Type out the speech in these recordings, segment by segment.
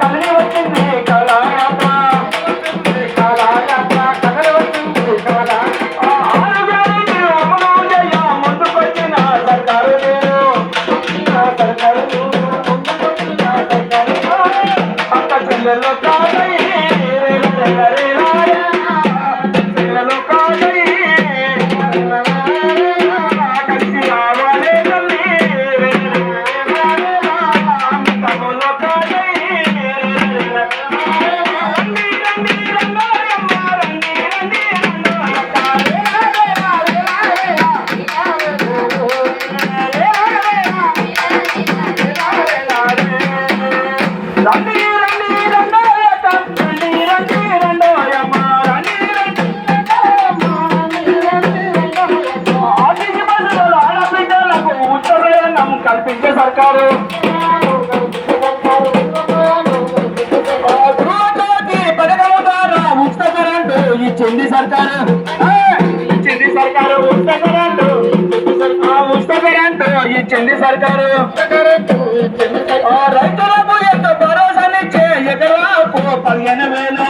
కదిలి వచ్చింది కల్పించే సర్కారు గృహజ్యోతి పథకం ఉచిత కరెంటు ఇచ్చింది సర్కారు. ఇచ్చింది సర్కారు. రైతులకు ఎంత భరోసానిచ్చే ఎకరాకు పదిహేను వేలు.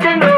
watching